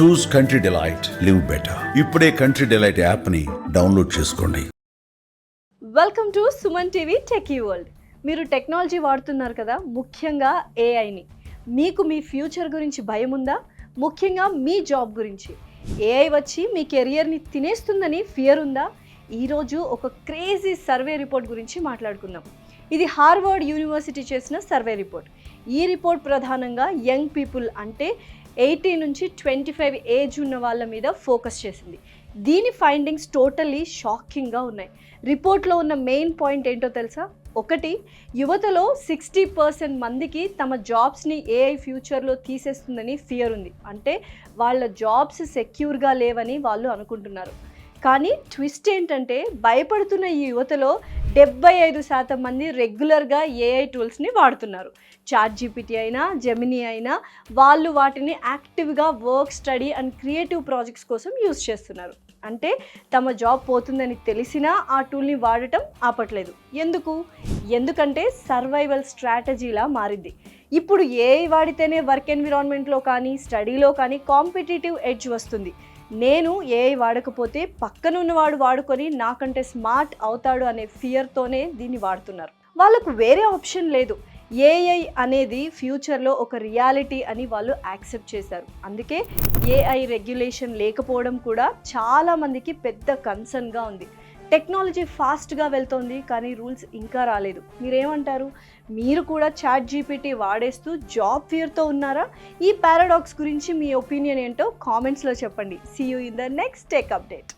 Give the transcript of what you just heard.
Choose country delight live better. ఇప్పుడే country delight యాప్ని download చేసుకోండి. Welcome to Suman TV techie world. మీరు technology వాడుతున్నారు కదా ముఖ్యంగా ఏఐని. మీకు మీ ఫ్యూచర్ గురించి భయం ఉందా? ముఖ్యంగా మీ జాబ్ గురించి. ఏఐ వచ్చి మీ కెరియర్ని తినేస్తుందని ఫియర్ ఉందా? ఈరోజు ఒక క్రేజీ సర్వే రిపోర్ట్ గురించి మాట్లాడుకుందాం. ఇది హార్వర్డ్ యూనివర్సిటీ చేసిన సర్వే రిపోర్ట్. ఈ రిపోర్ట్ ప్రధానంగా యంగ్ పీపుల్ అంటే ఎయిటీ నుంచి ట్వంటీ ఫైవ్ ఏజ్ ఉన్న వాళ్ళ మీద ఫోకస్ చేసింది. దీని ఫైండింగ్స్ టోటల్లీ షాకింగ్గా ఉన్నాయి. రిపోర్ట్లో ఉన్న మెయిన్ పాయింట్ ఏంటో తెలుసా? ఒకటి యువతలో సిక్స్టీ పర్సెంట్ మందికి తమ జాబ్స్ని ఏఐ ఫ్యూచర్లో తీసేస్తుందని ఫియర్ ఉంది. అంటే వాళ్ళ జాబ్స్ సెక్యూర్గా లేవని వాళ్ళు అనుకుంటున్నారు. కానీ ట్విస్ట్ ఏంటంటే భయపడుతున్న ఈ యువతలో డెబ్బై ఐదు శాతం మంది రెగ్యులర్గా ఏఐ టూల్స్ని వాడుతున్నారు. చాట్ జీపీటీ అయినా జెమినీ అయినా వాళ్ళు వాటిని యాక్టివ్గా work study and creative projects కోసం యూస్ చేస్తున్నారు. అంటే తమ జాబ్ పోతుందని తెలిసినా ఆ టూల్ని వాడటం ఆపట్లేదు. ఎందుకు? ఎందుకంటే సర్వైవల్ స్ట్రాటజీలా మారింది. ఇప్పుడు ఏఐ వాడితేనే వర్క్ ఎన్విరాన్మెంట్లో కానీ స్టడీలో కానీ కాంపిటేటివ్ ఎడ్జ్ వస్తుంది. నేను ఏఐ వాడకపోతే పక్కనున్నవాడు వాడుకొని నాకంటే స్మార్ట్ అవుతాడు అనే ఫియర్తోనే దీన్ని వాడుతున్నారు. వాళ్ళకు వేరే ఆప్షన్ లేదు. ఏఐ అనేది ఫ్యూచర్లో ఒక రియాలిటీ అని వాళ్ళు యాక్సెప్ట్ చేశారు. అందుకే ఏఐ రెగ్యులేషన్ లేకపోవడం కూడా చాలామందికి పెద్ద కన్సర్న్గా ఉంది. టెక్నాలజీ ఫాస్ట్గా వెళ్తోంది కానీ రూల్స్ ఇంకా రాలేదు. మీరేమంటారు? మీరు కూడా చాట్ జీపీటీ వాడేస్తూ జాబ్ ఫియర్తో ఉన్నారా? ఈ పారాడాక్స్ గురించి మీ ఒపీనియన్ ఏంటో కామెంట్స్లో చెప్పండి. See you in the next tech update